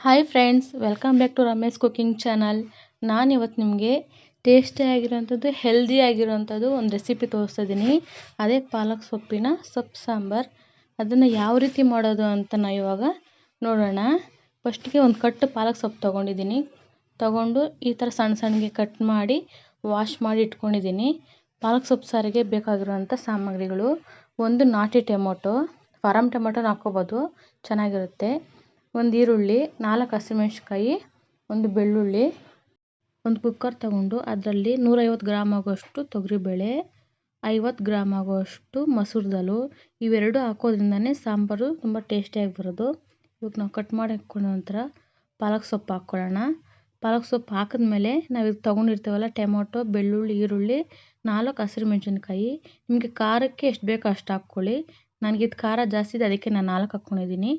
Hi friends welcome back to Ramesh cooking channel ನಾನು ಇವತ್ತು ನಿಮಗೆ ಟೇಸ್ಟಿ ಆಗಿರೋಂಥದ್ದು ಹೆಲ್ದಿ ಆಗಿರುವಂಥದ್ದು ಒಂದು ರೆಸಿಪಿ ತೋರಿಸ್ತಿದ್ದೀನಿ ಅದೇ ಪಾಲಕ್ ಸೊಪ್ಪಿನ ಸೊಪ್ಪು ಸಾಂಬಾರು. ಅದನ್ನು ಯಾವ ರೀತಿ ಮಾಡೋದು ಅಂತ ನಾವು ಇವಾಗ ನೋಡೋಣ. ಫಸ್ಟಿಗೆ ಒಂದು ಕಟ್ಟು ಪಾಲಕ್ ಸೊಪ್ಪು ತೊಗೊಂಡಿದ್ದೀನಿ ತೊಗೊಂಡು ಈ ಥರ ಸಣ್ಣ ಸಣ್ಣಗೆ ಕಟ್ ಮಾಡಿ ವಾಶ್ ಮಾಡಿ ಇಟ್ಕೊಂಡಿದ್ದೀನಿ ಪಾಲಕ್ ಸೊಪ್ಪು ಸಾರಿಗೆ ಬೇಕಾಗಿರುವಂಥ ಸಾಮಗ್ರಿಗಳು. ಒಂದು ನಾಟಿ ಟೊಮೊಟೊ. ಫಾರಮ್ ಟೊಮೊಟೊನ ಹಾಕ್ಕೋಬೋದು. ಚೆನ್ನಾಗಿರುತ್ತೆ. ಒಂದು ಈರುಳ್ಳಿ, ನಾಲ್ಕು ಹಸಿಮೆಣ್ಸಿಕಾಯಿ ಒಂದು ಬೆಳ್ಳುಳ್ಳಿ, ಒಂದು ಕುಕ್ಕರ್ ತಗೊಂಡು ಅದರಲ್ಲಿ ನೂರೈವತ್ತು ಗ್ರಾಮ್ ಆಗುವಷ್ಟು ತೊಗರಿಬೇಳೆ, ಐವತ್ತು ಗ್ರಾಮ್ ಆಗುವಷ್ಟು ಮಸೂರ್ ದಾಲು. ಇವೆರಡು ಹಾಕೋದ್ರಿಂದನೇ ಸಾಂಬಾರು ತುಂಬ ಟೇಸ್ಟಿಯಾಗಿ ಬರೋದು. ಇವಾಗ ನಾವು ಕಟ್ ಮಾಡಿ ಹಾಕ್ಕೊಂಡ ನಂತರ ಪಾಲಕ್ ಸೊಪ್ಪು ಹಾಕ್ಕೊಳ್ಳೋಣ. ಪಾಲಕ್ ಸೊಪ್ಪು ಹಾಕಿದ್ಮೇಲೆ ನಾವು ಈಗ ತೊಗೊಂಡಿರ್ತೀವಲ್ಲ ಟೊಮೊಟೊ, ಬೆಳ್ಳುಳ್ಳಿ, ಈರುಳ್ಳಿ, ನಾಲ್ಕು ಹಸಿರು ಮೆಣಸಿನ್ಕಾಯಿ ನಿಮಗೆ ಖಾರಕ್ಕೆ ಎಷ್ಟು ಬೇಕೋ ಅಷ್ಟು ಹಾಕ್ಕೊಳ್ಳಿ. ನನಗಿದು ಖಾರ ಜಾಸ್ತಿ ಇದೆ, ಅದಕ್ಕೆ ನಾನು ನಾಲ್ಕು ಹಾಕ್ಕೊಂಡಿದ್ದೀನಿ.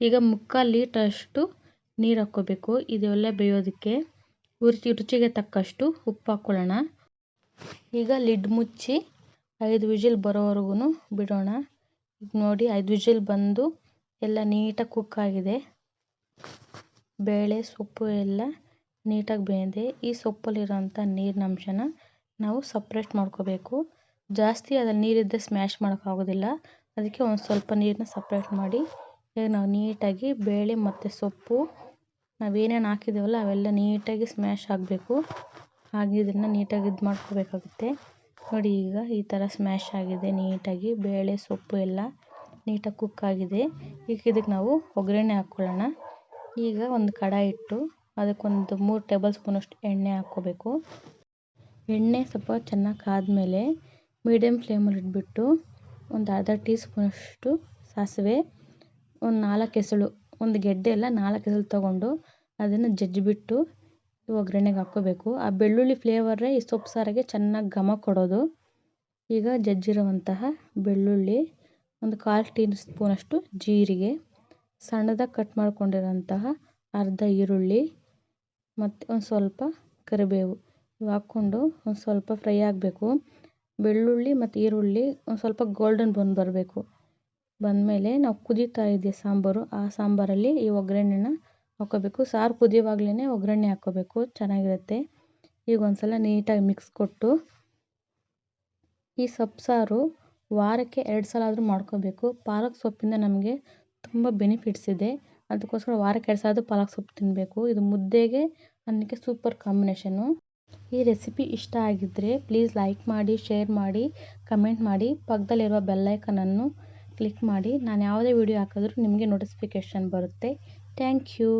ಈಗ ಮುಕ್ಕಾಲು ಲೀಟ್ರಷ್ಟು ನೀರು ಹಾಕ್ಕೋಬೇಕು. ಇದೆಲ್ಲ ಬೇಯೋದಕ್ಕೆ ರುಚಿ, ರುಚಿಗೆ ತಕ್ಕಷ್ಟು ಉಪ್ಪು ಹಾಕ್ಕೊಳ್ಳೋಣ. ಈಗ ಲಿಡ್ ಮುಚ್ಚಿ ಐದು ವಿಜಿಲ್ ಬರೋವರೆಗೂ ಬಿಡೋಣ. ಈಗ ನೋಡಿ, ಐದು ವಿಜಿಲ್ ಬಂದು ಎಲ್ಲ ನೀಟಾಗಿ ಕುಕ್ ಆಗಿದೆ. ಬೇಳೆ, ಸೊಪ್ಪು ಎಲ್ಲ ನೀಟಾಗಿ ಬೇಯಿದೆ ಈ ಸೊಪ್ಪಲ್ಲಿರೋಂಥ ನೀರಿನಂಶನ ನಾವು ಸಪ್ರೇಟ್ ಮಾಡ್ಕೋಬೇಕು. ಜಾಸ್ತಿ ಅದ್ರಲ್ಲಿ ನೀರಿದ್ದರೆ ಸ್ಮ್ಯಾಶ್ ಮಾಡೋಕ್ಕಾಗೋದಿಲ್ಲ. ಅದಕ್ಕೆ ಒಂದು ಸ್ವಲ್ಪ ನೀರನ್ನ ಸಪ್ರೇಟ್ ಮಾಡಿ ಈಗ ನಾವು ನೀಟಾಗಿ ಬೇಳೆ ಮತ್ತು ಸೊಪ್ಪು, ನಾವೇನೇನು ಹಾಕಿದ್ದೇವಲ್ಲ ಅವೆಲ್ಲ ನೀಟಾಗಿ ಸ್ಮ್ಯಾಶ್ ಆಗಬೇಕು. ಹಾಗೆ ಇದನ್ನು ನೀಟಾಗಿ ಇದು ಮಾಡ್ಕೋಬೇಕಾಗುತ್ತೆ. ನೋಡಿ ಈಗ ಈ ಥರ ಸ್ಮ್ಯಾಶ್ ಆಗಿದೆ ನೀಟಾಗಿ. ಬೇಳೆ, ಸೊಪ್ಪು ಎಲ್ಲ ನೀಟಾಗಿ ಕುಕ್ ಆಗಿದೆ. ಈಗ ಇದಕ್ಕೆ ನಾವು ಒಗ್ಗರಣೆ ಹಾಕ್ಕೊಳ್ಳೋಣ ಈಗ ಒಂದು ಕಡಾಯಿ ಇಟ್ಟು ಅದಕ್ಕೊಂದು ಮೂರು ಟೇಬಲ್ ಸ್ಪೂನಷ್ಟು ಎಣ್ಣೆ ಹಾಕ್ಕೋಬೇಕು. ಎಣ್ಣೆ ಸ್ವಲ್ಪ ಚೆನ್ನಾಗಿ ಕಾದಮೇಲೆ ಮೀಡಿಯಮ್ ಫ್ಲೇಮಲ್ಲಿ ಇಟ್ಬಿಟ್ಟು ಒಂದು ಅರ್ಧ ಟೀ ಸ್ಪೂನಷ್ಟು ಸಾಸಿವೆ ಒಂದು ನಾಲ್ಕು ಎಸಳು, ಒಂದು ಗೆಡ್ಡೆ ಅಲ್ಲ, ನಾಲ್ಕು ಎಸಳು ತೊಗೊಂಡು ಅದನ್ನು ಜಜ್ಜಿಬಿಟ್ಟು ಒಗ್ಗರಣೆಗೆ ಹಾಕ್ಕೋಬೇಕು. ಆ ಬೆಳ್ಳುಳ್ಳಿ ಫ್ಲೇವರೇ ಈ ಸೊಪ್ಪು ಸಾರಿಗೆ ಚೆನ್ನಾಗಿ ಘಮ ಕೊಡೋದು. ಈಗ ಜಜ್ಜಿರುವಂತಹ ಬೆಳ್ಳುಳ್ಳಿ, ಒಂದು ಕಾಲು ಟೀನ್ ಸ್ಪೂನಷ್ಟು ಜೀರಿಗೆ ಸಣ್ಣದಾಗಿ ಕಟ್ ಮಾಡ್ಕೊಂಡಿರೋಂತಹ ಅರ್ಧ ಈರುಳ್ಳಿ, ಮತ್ತು ಒಂದು ಸ್ವಲ್ಪ ಕರಿಬೇವು ಇವು ಹಾಕ್ಕೊಂಡು ಒಂದು ಸ್ವಲ್ಪ ಫ್ರೈ ಆಗಬೇಕು. ಬೆಳ್ಳುಳ್ಳಿ ಮತ್ತು ಈರುಳ್ಳಿ ಒಂದು ಸ್ವಲ್ಪ ಗೋಲ್ಡನ್ ಬ್ರೌನ್ ಬರಬೇಕು. ಬಂದಮೇಲೆ ನಾವು ಕುದೀತಾ ಇದೆ ಸಾಂಬಾರು, ಆ ಸಾಂಬಾರಲ್ಲಿ ಈ ಒಗ್ಗರಣೆನ ಹಾಕ್ಕೋಬೇಕು ಸಾರು ಕುದಿಯುವಾಗಲೇ ಒಗ್ಗರಣೆ ಹಾಕ್ಕೋಬೇಕು ಚೆನ್ನಾಗಿರುತ್ತೆ. ಈಗ ಒಂದು ಸಲ ನೀಟಾಗಿ ಮಿಕ್ಸ್ ಕೊಟ್ಟು ಈ ಸೊಪ್ಪು ಸಾರು ವಾರಕ್ಕೆ ಎರಡು ಸಲ ಆದರೂ ಮಾಡ್ಕೋಬೇಕು. ಪಾಲಕ್ ಸೊಪ್ಪಿಂದ ನಮಗೆ ತುಂಬ ಬೆನಿಫಿಟ್ಸ್ ಇದೆ. ಅದಕ್ಕೋಸ್ಕರ ವಾರಕ್ಕೆ ಎರಡು ಸಲ ಆದರೂ ಪಾಲಕ್ ಸೊಪ್ಪು ತಿನ್ನಬೇಕು ಇದು ಮುದ್ದೆಗೆ ಅನ್ನಕ್ಕೆ ಸೂಪರ್ ಕಾಂಬಿನೇಷನು ಈ ರೆಸಿಪಿ ಇಷ್ಟ ಆಗಿದ್ದರೆ ಪ್ಲೀಸ್ ಲೈಕ್ ಮಾಡಿ ಶೇರ್ ಮಾಡಿ ಕಮೆಂಟ್ ಮಾಡಿ. ಪಕ್ಕದಲ್ಲಿರುವ ಬೆಲ್ಲೈಕನನ್ನು ಕ್ಲಿಕ್ ಮಾಡಿ ನಾನು ಯಾವುದೇ ವಿಡಿಯೋ ಹಾಕಿದ್ರೂ ನಿಮಗೆ ನೋಟಿಫಿಕೇಷನ್ ಬರುತ್ತೆ. Thank you